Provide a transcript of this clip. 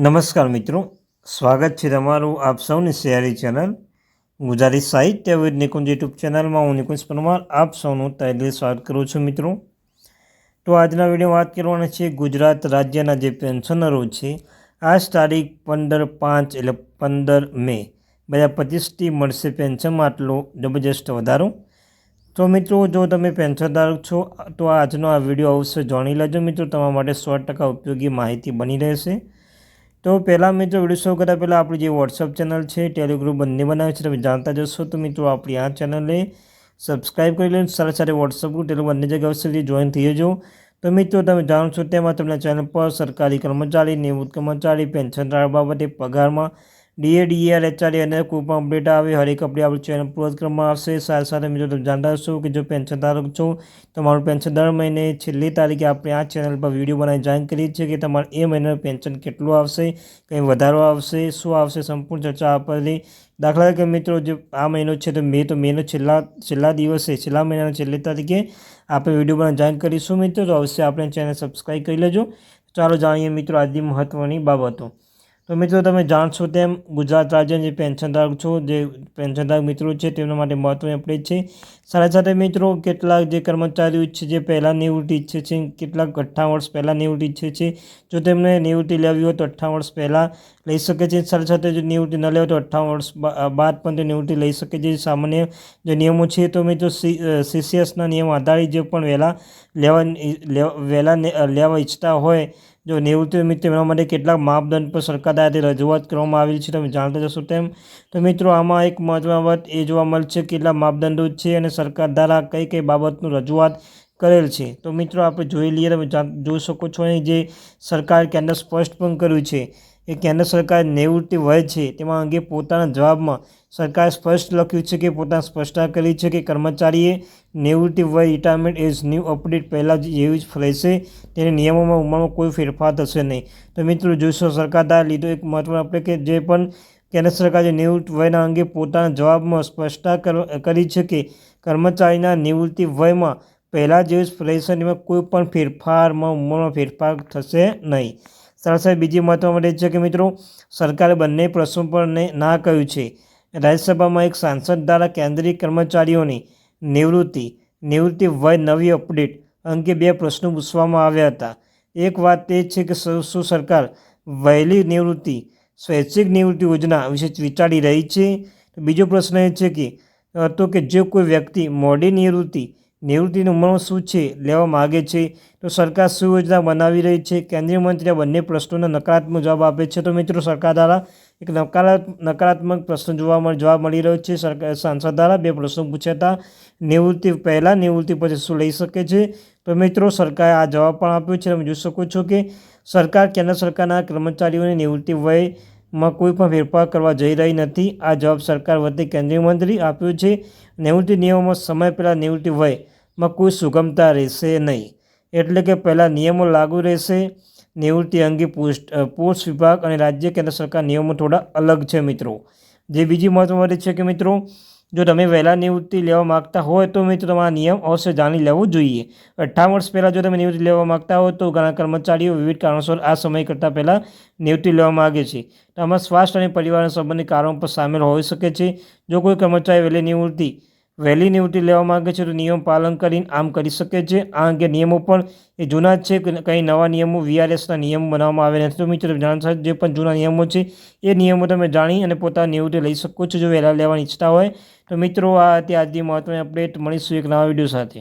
નમસ્કાર મિત્રો, સ્વાગત છે તમારું આપ સૌની શેરી ચેનલ ગુજરાતી સાહિત્ય વિદ નિકુંજ યુટ્યુબ ચેનલમાં. હું નિકુંજ પરમાર, આપ સૌનું તહેલી સ્વાગત કરું છું મિત્રો. તો આજના વીડિયો વાત કરવાના છે ગુજરાત રાજ્યના જે પેન્શનરો છે, આજ તારીખ પંદર પાંચ એટલે પંદર મે બે હજાર પચીસથી મળશે પેન્શનમાં આટલો જબરજસ્ત વધારો. તો મિત્રો, જો તમે પેન્શનધારક છો, તો આજનો આ વીડિયો અવશ્ય જાણી લેજો મિત્રો. તમારા માટે સો ટકા ઉપયોગી માહિતી બની રહેશે. તો પહેલાં મિત્રો વીડિયો શો કરતાં પહેલાં આપણી જે વોટ્સઅપ ચેનલ છે ટેલિગ્રુપ બંને બનાવે છે, તમે જાણતા જશો તો મિત્રો આપણી આ ચેનલને સબસ્ક્રાઈબ કરી લો સાથે સાથે વોટ્સઅપ ગ્રુપ ટેલિગ્રુપ બંને જગ્યા સુધી જોઈન થઈ જજો. તો મિત્રો તમે જાણો છો તેમાં તમને ચેનલ પર સરકારી કર્મચારી, નિવૃત્ત કર્મચારી પેન્શન બાબતે પગારમાં ડીએ ડીઆર એચઆરડી અને કોઈ અપડેટ આવે, હરેક અપડેટ આપણી ચેનલ પૂર્વત કરવામાં આવશે. સાથે સાથે મિત્રો, તમે જાણતા હશો કે જો પેન્શન ધારક છો, તમારું પેન્શન દર મહિને છેલ્લી તારીખે આપણે આ ચેનલ પર વીડિયો બનાવી જાણ કરીએ છીએ કે તમારે એ મહિનાનું પેન્શન કેટલું આવશે, કંઈ વધારો આવશે, શું આવશે, સંપૂર્ણ ચર્ચા આપેલી દાખલા તરીકે મિત્રો, જે આ મહિનો છે તો મે, તો મેનો છેલ્લા છેલ્લા દિવસે, છેલ્લા મહિનાના છેલ્લી તારીખે આપણે વીડિયો બનાવી જાણ કરીશું મિત્રો. તો અવશ્ય આપણે ચેનલ સબસ્ક્રાઈબ કરી લેજો. ચાલો જાણીએ મિત્રો આજની મહત્ત્વની બાબતો. તો મિત્રો તમે જાણશો તેમ ગુજરાત રાજ્યના જે પેન્શનધારક છો, જે પેન્શનધારક મિત્રો છે, તેમના માટે મહત્ત્વની અપડેટ છે. સાથે સાથે મિત્રો, કેટલાક જે કર્મચારીઓ ઈચ્છે છે, પહેલાં નિવૃત્તિ ઈચ્છે છે, કેટલાક અઠ્ઠાવન વર્ષ પહેલાં નિવૃત્તિ ઈચ્છે છે. જો તેમને નિવૃત્તિ લેવી હોય તો અઠ્ઠાવન વર્ષ પહેલાં લઈ શકે છે. સાથે સાથે જો નિવૃત્તિ ન લેવો તો અઠ્ઠાવન વર્ષ બાદ પણ તે નિવૃત્તિ લઈ શકે છે. સામાન્ય જે નિયમો છે તો મિત્રો સીસીએસના નિયમ આધારિત જે પણ વહેલા લેવા વહેલા લેવા ઈચ્છતા હોય, જો નિવૃત્તિ મિત્રો મેળવવા માટે કેટલાક માપદંડ પર સરકાર દ્વારા રજૂઆત કરવામાં આવેલી છે. તમે જાણતા જશો તેમ. તો મિત્રો, આમાં એક મહત્વની બાબત એ જોવા મળશે કેટલા માપદંડો છે અને સરકાર દ્વારા કઈ કઈ બાબતનું રજૂઆત કરેલ છે? તો મિત્રો, આપણે જોઈ લઈએ, તમે જોઈ શકો છો અહીં જે સરકાર કેન્દ્ર સ્પષ્ટ પણ કર્યું છે કે કેન્દ્ર સરકાર નિવૃત્તિ વય છે, તેમાં અંગે પોતાના જવાબમાં સરકારે સ્પષ્ટ લખ્યું છે કે પોતાની સ્પષ્ટતા કરી છે કે કર્મચારીએ નિવૃત્તિ વય રિટાયરમેન્ટ એજ ન્યૂ અપડેટ પહેલાં જ એવી જ રહેશે, તેને નિયમોમાં ઉંમરમાં કોઈ ફેરફાર થશે નહીં. તો મિત્રો જોઈશો સરકાર દ્વારા લીધો એક મહત્વનો આપણે કે જે પણ કેન્દ્ર સરકારે નિવૃત્ત વયના અંગે પોતાના જવાબમાં સ્પષ્ટતા કરી છે કે કર્મચારીના નિવૃત્તિ વયમાં પહેલાં જેવી જ રહેશે કોઈ પણ ફેરફારમાં ઉંમરમાં ફેરફાર થશે નહીં. સાથે બીજી મહત્વ માટે છે કે મિત્રો, સરકારે બંને પ્રશ્નો પર ના કહ્યું છે. રાજ્યસભામાં એક સાંસદ દ્વારા કેન્દ્રીય કર્મચારીઓની નિવૃત્તિ નિવૃત્તિ વય નવી અપડેટ અંગે બે પ્રશ્નો પૂછવામાં આવ્યા હતા. એક વાત એ છે કે શું સરકાર વહેલી નિવૃત્તિ સ્વૈચ્છિક નિવૃત્તિ યોજના વિશે વિચારી રહી છે. બીજો પ્રશ્ન એ છે કે હતો કે જો કોઈ વ્યક્તિ મોડી નિવૃત્તિ, નિવૃત્તિની ઉંમર શું છે લેવા માગે છે? તો સરકાર શું યોજના બનાવી રહી છે? કેન્દ્રીય મંત્રી આ બંને પ્રશ્નોના નકારાત્મક જવાબ આપે છે. તો મિત્રો સરકાર દ્વારા એક નકારાત્મક પ્રશ્ન જોવા જવાબ મળી રહ્યો છે. સરકાર સાંસદ દ્વારા બે પ્રશ્નો પૂછ્યા નિવૃત્તિ પહેલાં, નિવૃત્તિ પછી શું લઈ શકે છે? તો મિત્રો સરકારે આ જવાબ પણ આપ્યો છે. તમે જોઈ શકો છો કે સરકાર, કેન્દ્ર સરકારના કર્મચારીઓની નિવૃત્તિ વયમાં કોઈ પણ ફેરફાર કરવા જઈ રહી નથી. આ જવાબ સરકાર વતી કેન્દ્રીય મંત્રી આપ્યો છે. નિવૃત્તિ નિયમોમાં સમય પહેલાં નિવૃત્તિ વયમાં કોઈ સુગમતા રહેશે નહીં. એટલે કે પહેલાં નિયમો લાગુ રહેશે. નિવૃત્તિ અંગે પોસ્ટ પોસ્ટ વિભાગ અને રાજ્ય, કેન્દ્ર સરકાર નિયમો થોડા અલગ છે મિત્રો. જે બીજી મહત્વની છે કે મિત્રો જો તમે વહેલા નિવૃત્તિ લેવા માગતા હોય તો મિત્રો તમારા નિયમ અવશ્ય જાણી લેવું જોઈએ. અઠ્ઠાવન વર્ષ પહેલાં જો તમે નિવૃત્તિ લેવા માગતા હોય તો ઘણા કર્મચારીઓ વિવિધ કારણોસર આ સમય કરતાં પહેલાં નિવૃત્તિ લેવા માગે છે. તો આમાં સ્વાસ્થ્ય અને પરિવારના સંબંધિત કારણો પણ સામેલ હોઈ શકે છે. જો કોઈ કર્મચારી વહેલી નિવૃત્તિ વહેલી નિવૃત્તિ લેવા માગે છે તો નિયમ પાલન કરીને આમ કરી શકે છે. આ અંગે નિયમો પણ એ જૂના જ છે કંઈ નવા નિયમો વીઆરએસના નિયમો બનાવવામાં આવ્યા નથી તો મિત્રો જાણતા જે પણ જૂના નિયમો છે એ નિયમો તમે જાણી અને પોતાની નિવૃત્તિ લઈ શકો છો જો વહેલા લેવાની ઈચ્છતા હોય. તો મિત્રો આ હતી આજની મહત્ત્વની અપડેટ. મળીશું એક નવા વીડિયો સાથે.